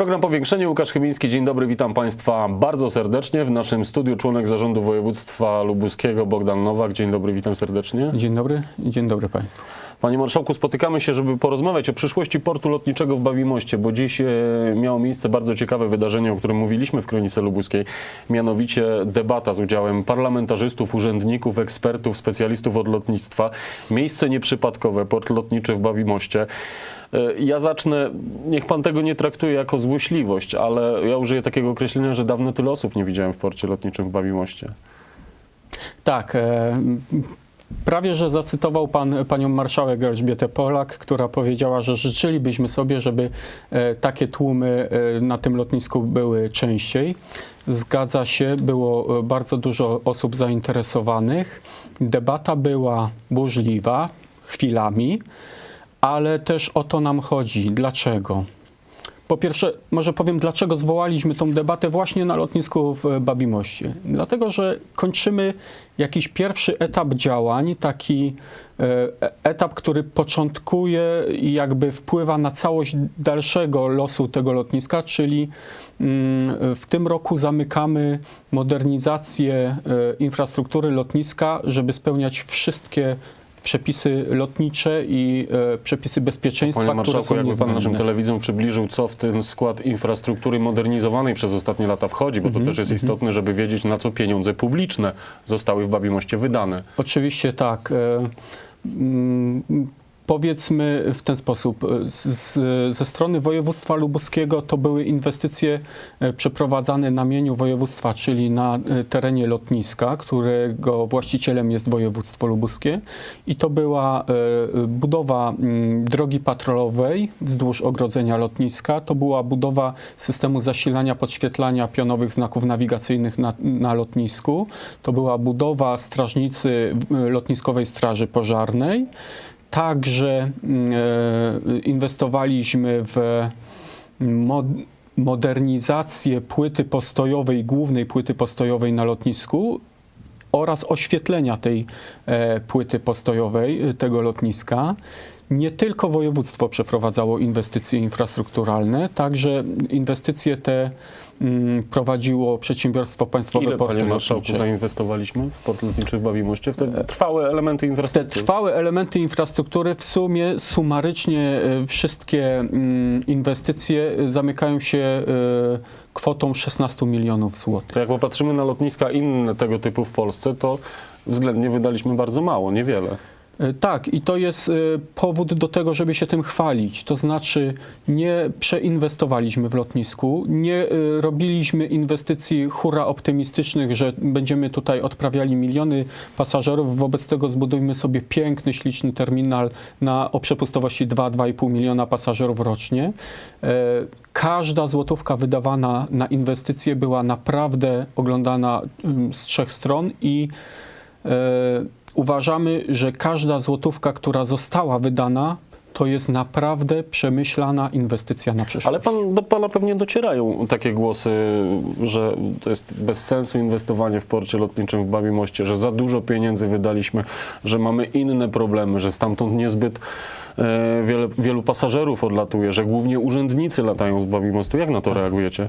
Program Powiększenie, Łukasz Chybiński, dzień dobry, witam Państwa bardzo serdecznie. W naszym studiu członek Zarządu Województwa Lubuskiego Bogdan Nowak. Dzień dobry, witam serdecznie. Dzień dobry, dzień dobry Państwu. Panie Marszałku, spotykamy się, żeby porozmawiać o przyszłości portu lotniczego w Babimoście, bo dziś e, miało miejsce bardzo ciekawe wydarzenie, o którym mówiliśmy w Kronice Lubuskiej, mianowicie debata z udziałem parlamentarzystów, urzędników, ekspertów, specjalistów od lotnictwa. Miejsce nieprzypadkowe, port lotniczy w Babimoście. E, Ja zacznę, niech pan tego nie traktuje jako złośliwość, ale ja użyję takiego określenia, że dawno tyle osób nie widziałem w porcie lotniczym w Babimoście. Tak, e, prawie że zacytował Pan Panią Marszałek Elżbietę Polak, która powiedziała, że życzylibyśmy sobie, żeby e, takie tłumy e, na tym lotnisku były częściej. Zgadza się, było e, bardzo dużo osób zainteresowanych. Debata była burzliwa chwilami, ale też o to nam chodzi. Dlaczego? Po pierwsze, może powiem, dlaczego zwołaliśmy tą debatę właśnie na lotnisku w Babimoście. Dlatego, że kończymy jakiś pierwszy etap działań, taki e, etap, który początkuje i jakby wpływa na całość dalszego losu tego lotniska, czyli mm, w tym roku zamykamy modernizację e, infrastruktury lotniska, żeby spełniać wszystkie przepisy lotnicze i e, przepisy bezpieczeństwa, Panie które są jakby pan naszym telewizją przybliżył, co w ten skład infrastruktury modernizowanej przez ostatnie lata wchodzi, bo Mhm, to też jest istotne, żeby wiedzieć, na co pieniądze publiczne zostały w Babimoście wydane. Oczywiście tak. E, mm, Powiedzmy w ten sposób, z, ze strony województwa lubuskiego to były inwestycje e, przeprowadzane na mieniu województwa, czyli na e, terenie lotniska, którego właścicielem jest województwo lubuskie. I to była e, budowa mm, drogi patrolowej wzdłuż ogrodzenia lotniska, to była budowa systemu zasilania, podświetlania pionowych znaków nawigacyjnych na, na lotnisku, to była budowa strażnicy lotniskowej straży pożarnej, Także mm, e, inwestowaliśmy w mod, modernizację płyty postojowej, głównej płyty postojowej na lotnisku oraz oświetlenia tej e, płyty postojowej e, tego lotniska. Nie tylko województwo przeprowadzało inwestycje infrastrukturalne, także inwestycje te mm, prowadziło przedsiębiorstwo państwowe Ile, Porty panie Lotnicze. zainwestowaliśmy w port lotniczy w Babimoście? W te trwałe elementy Te infrastruktury. trwałe elementy infrastruktury w sumie sumarycznie e, wszystkie mm, inwestycje e, zamykają się e, kwotą 16 milionów złotych. To jak popatrzymy na lotniska inne tego typu w Polsce, to względnie wydaliśmy bardzo mało, niewiele. E, Tak, i to jest e, powód do tego, żeby się tym chwalić. To znaczy, nie przeinwestowaliśmy w lotnisku, nie e, robiliśmy inwestycji hura optymistycznych, że będziemy tutaj odprawiali miliony pasażerów. Wobec tego zbudujmy sobie piękny, śliczny terminal na, o przepustowości 2-2,5 miliona pasażerów rocznie. Każda złotówka wydawana na inwestycje była naprawdę oglądana z trzech stron i uważamy, że każda złotówka, która została wydana, to jest naprawdę przemyślana inwestycja na przyszłość. Ale pan, do pana pewnie docierają takie głosy, że to jest bez sensu inwestowanie w porcie lotniczym w Babimoście, że za dużo pieniędzy wydaliśmy, że mamy inne problemy, że stamtąd niezbyt e, wiele, wielu pasażerów odlatuje, że głównie urzędnicy latają z Babimostu. Jak na to reagujecie?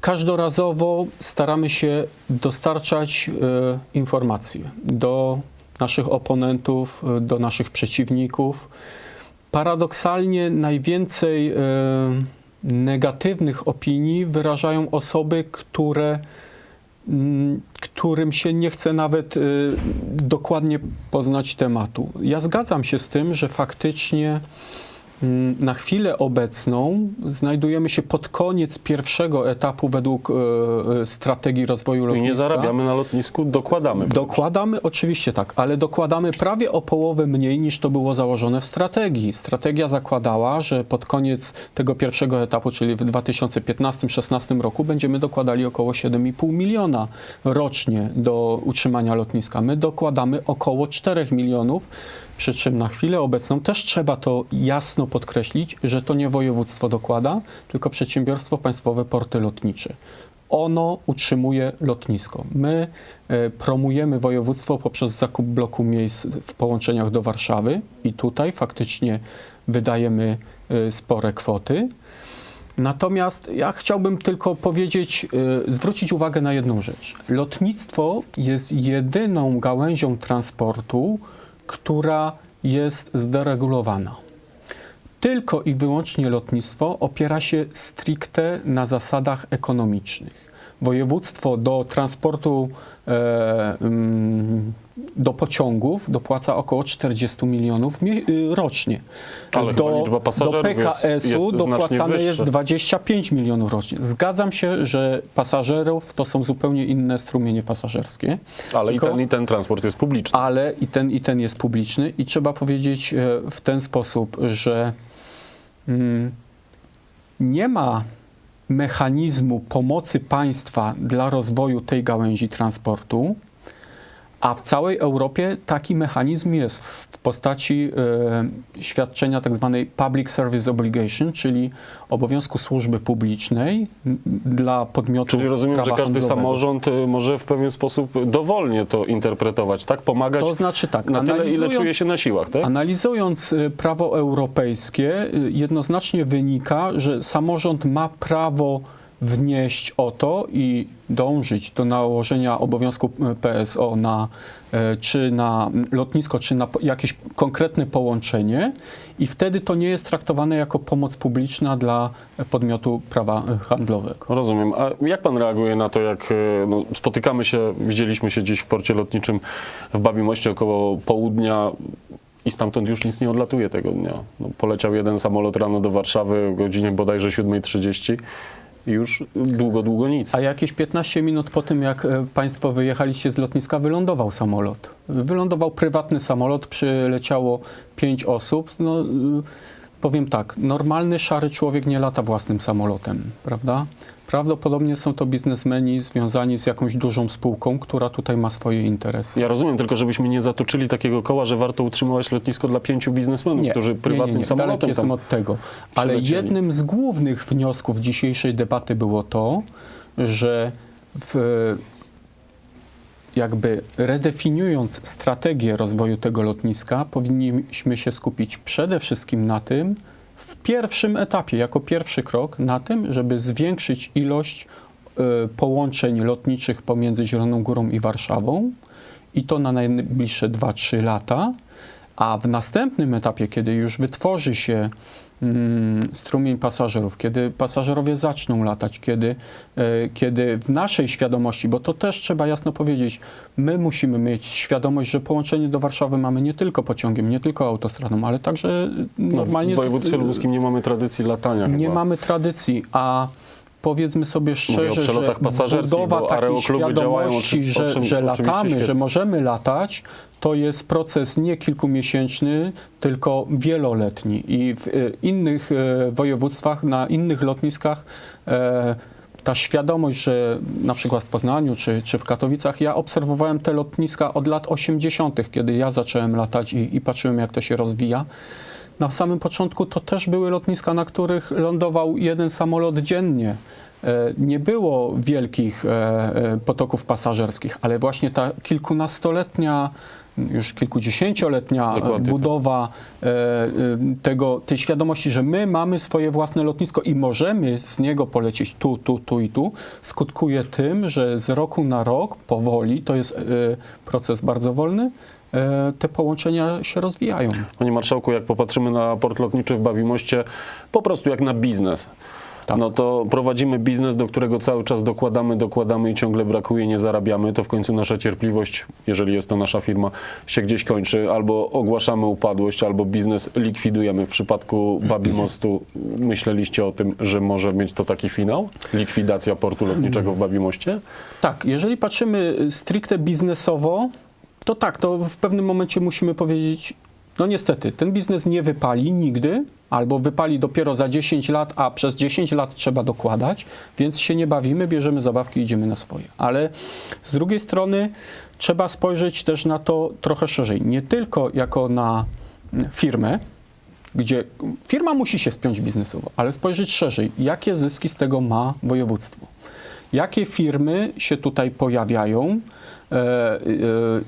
Każdorazowo staramy się dostarczać e, informacje do naszych oponentów, e, do naszych przeciwników. Paradoksalnie najwięcej e, negatywnych opinii wyrażają osoby, które mm, którym się nie chce nawet y, dokładnie poznać tematu. Ja zgadzam się z tym, że faktycznie na chwilę obecną znajdujemy się pod koniec pierwszego etapu według y, y, strategii rozwoju I lotnictwa. nie zarabiamy na lotnisku, dokładamy. Dokładamy, oczywiście tak, ale dokładamy prawie o połowę mniej niż to było założone w strategii. Strategia zakładała, że pod koniec tego pierwszego etapu, czyli w 2015-16 roku, będziemy dokładali około 7,5 miliona rocznie do utrzymania lotniska. My dokładamy około 4 milionów. Przy czym na chwilę obecną też trzeba to jasno podkreślić, że to nie województwo dokłada, tylko przedsiębiorstwo państwowe Porty Lotnicze ono utrzymuje lotnisko. My e, promujemy województwo poprzez zakup bloku miejsc w połączeniach do Warszawy i tutaj faktycznie wydajemy e, spore kwoty. Natomiast ja chciałbym tylko powiedzieć, y, zwrócić uwagę na jedną rzecz. Lotnictwo jest jedyną gałęzią transportu, która jest zderegulowana. Tylko i wyłącznie lotnictwo opiera się stricte na zasadach ekonomicznych. Województwo do transportu e, mm, do pociągów dopłaca około 40 milionów y, rocznie. Ale do, liczba pasażerów do jest- PKS-u jest dopłacane jest wyższa. 25 milionów rocznie. Zgadzam się, że pasażerów to są zupełnie inne strumienie pasażerskie. Ale i Tylko- ten, i ten transport jest publiczny. ale i ten, i ten jest publiczny i trzeba powiedzieć e, w ten sposób, że nie ma mechanizmu pomocy państwa dla rozwoju tej gałęzi transportu, a w całej Europie taki mechanizm jest w postaci e, świadczenia tak zwanej Public Service Obligation, czyli obowiązku służby publicznej dla podmiotów Czyli rozumiem, że każdy handlowego. samorząd y, może w pewien sposób dowolnie to interpretować, tak? Pomagać To znaczy tak, na tyle, ile czuje się na siłach, tak? Analizując y, prawo europejskie, y, jednoznacznie wynika, że samorząd ma prawo wnieść o to i dążyć do nałożenia obowiązku y, PSO na y, czy na lotnisko, czy na jakieś konkretne połączenie i wtedy to nie jest traktowane jako pomoc publiczna dla podmiotu prawa y, handlowego. Rozumiem. A jak pan reaguje na to, jak e, no, spotykamy się, widzieliśmy się dziś w porcie lotniczym w Babimoście około południa i stamtąd już nic nie odlatuje tego dnia. No, poleciał jeden samolot rano do Warszawy o godzinie bodajże 7.30 i już długo, długo nic. A jakieś 15 minut po tym, jak e, Państwo wyjechaliście z lotniska, wylądował samolot. Wylądował prywatny samolot, przyleciało pięć osób. No, y, powiem tak, normalny, szary człowiek nie lata własnym samolotem, prawda? Prawdopodobnie są to biznesmeni związani z jakąś dużą spółką, która tutaj ma swoje interesy. Ja rozumiem, tylko żebyśmy nie zatoczyli takiego koła, że warto utrzymywać lotnisko dla pięciu biznesmenów, którzy prywatnym nie, nie, nie. samolotem Daleki jestem od tego. Ale jednym z głównych wniosków dzisiejszej debaty było to, że w, jakby redefiniując strategię rozwoju tego lotniska, powinniśmy się skupić przede wszystkim na tym, w pierwszym etapie, jako pierwszy krok, na tym, żeby zwiększyć ilość e, połączeń lotniczych pomiędzy Zieloną Górą i Warszawą i to na najbliższe 2-3 lata, a w następnym etapie, kiedy już wytworzy się strumień pasażerów, kiedy pasażerowie zaczną latać, kiedy, e, kiedy w naszej świadomości, bo to też trzeba jasno powiedzieć, my musimy mieć świadomość, że połączenie do Warszawy mamy nie tylko pociągiem, nie tylko autostradą, ale także No, normalnie w województwie z- lubuskim nie mamy tradycji latania nie chyba. mamy tradycji, a powiedzmy sobie szczerze, że budowa takiej działają, świadomości, oczy- że, czym że latamy, świetnie. że możemy latać, to jest proces nie kilkumiesięczny, tylko wieloletni. I w e, innych e, województwach, na innych lotniskach e, ta świadomość, że na przykład w Poznaniu czy, czy w Katowicach, ja obserwowałem te lotniska od lat 80., kiedy ja zacząłem latać i, i patrzyłem, jak to się rozwija. Na samym początku to też były lotniska, na których lądował jeden samolot dziennie. E, Nie było wielkich e, e, potoków pasażerskich, ale właśnie ta kilkunastoletnia, już kilkudziesięcioletnia Dokładnie tak. budowa tego, tej świadomości, że my mamy swoje własne lotnisko i możemy z niego polecieć tu, tu, tu i tu, skutkuje tym, że z roku na rok powoli, to jest proces bardzo wolny, te połączenia się rozwijają. Panie Marszałku, jak popatrzymy na port lotniczy w Babimoście, po prostu jak na biznes, Tak. no to prowadzimy biznes, do którego cały czas dokładamy, dokładamy i ciągle brakuje, nie zarabiamy, to w końcu nasza cierpliwość, jeżeli jest to nasza firma, się gdzieś kończy. Albo ogłaszamy upadłość, albo biznes likwidujemy. W przypadku Babimostu myśleliście o tym, że może mieć to taki finał? Likwidacja portu lotniczego w Babimoście? Tak, jeżeli patrzymy stricte biznesowo, to tak, to w pewnym momencie musimy powiedzieć, no niestety, ten biznes nie wypali nigdy, albo wypali dopiero za 10 lat, a przez 10 lat trzeba dokładać, więc się nie bawimy, bierzemy zabawki i idziemy na swoje. Ale z drugiej strony trzeba spojrzeć też na to trochę szerzej. Nie tylko jako na firmę, gdzie firma musi się spiąć biznesowo, ale spojrzeć szerzej, jakie zyski z tego ma województwo. Jakie firmy się tutaj pojawiają, e, e,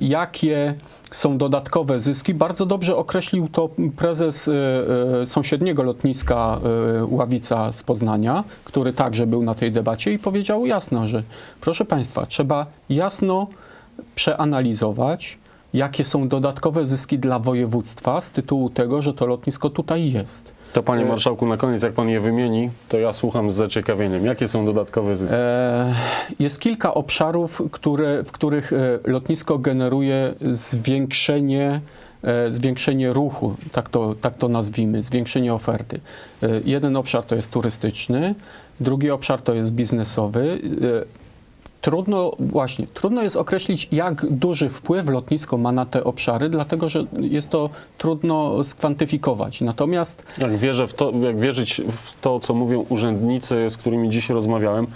jakie są dodatkowe zyski. Bardzo dobrze określił to prezes e, sąsiedniego lotniska Ławica z Poznania, który także był na tej debacie i powiedział jasno, że proszę Państwa, trzeba jasno przeanalizować, jakie są dodatkowe zyski dla województwa z tytułu tego, że to lotnisko tutaj jest. To panie E, marszałku, na koniec, jak pan je wymieni, to ja słucham z zaciekawieniem. Jakie są dodatkowe zyski? E, Jest kilka obszarów, które, w których e, lotnisko generuje zwiększenie, zwiększenie ruchu, tak to, tak to nazwijmy, zwiększenie oferty. Jeden obszar to jest turystyczny, drugi obszar to jest biznesowy. Trudno, właśnie, trudno jest określić, jak duży wpływ lotnisko ma na te obszary, dlatego że jest to trudno skwantyfikować. Natomiast Jak, wierzę w to, jak wierzyć w to, co mówią urzędnicy, z którymi dziś rozmawiałem,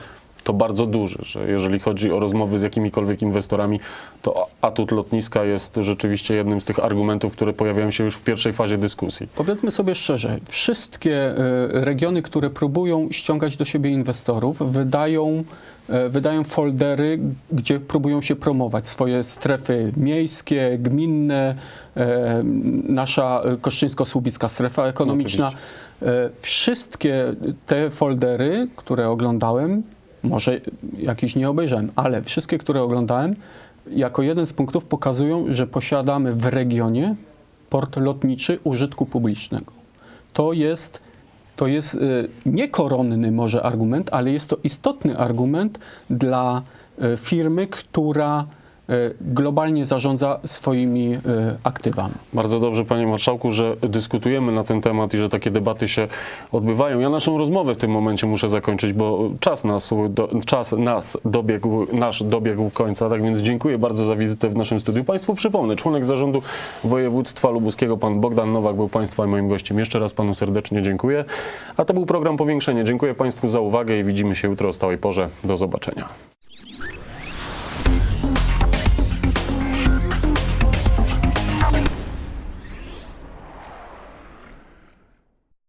to bardzo duży, że jeżeli chodzi o rozmowy z jakimikolwiek inwestorami, to atut lotniska jest rzeczywiście jednym z tych argumentów, które pojawiają się już w pierwszej fazie dyskusji. Powiedzmy sobie szczerze, wszystkie e, regiony, które próbują ściągać do siebie inwestorów, wydają, wydają foldery, gdzie próbują się promować swoje strefy miejskie, gminne, e, nasza e, koszczyńsko-słubicka strefa ekonomiczna. E, Wszystkie te foldery, które oglądałem, może jakiś nie obejrzałem, ale wszystkie, które oglądałem, jako jeden z punktów pokazują, że posiadamy w regionie port lotniczy użytku publicznego. To jest, to jest y, nie koronny może argument, ale jest to istotny argument dla y, firmy, która globalnie zarządza swoimi y, aktywami. Bardzo dobrze, panie marszałku, że dyskutujemy na ten temat i że takie debaty się odbywają. Ja naszą rozmowę w tym momencie muszę zakończyć, bo czas nas, do, czas nas dobiegł, nasz dobiegł końca, tak więc dziękuję bardzo za wizytę w naszym studiu. Państwu przypomnę, członek zarządu województwa lubuskiego, pan Bogdan Nowak był państwa i moim gościem. Jeszcze raz panu serdecznie dziękuję. A to był program Powiększenie. Dziękuję państwu za uwagę i widzimy się jutro o stałej porze. Do zobaczenia.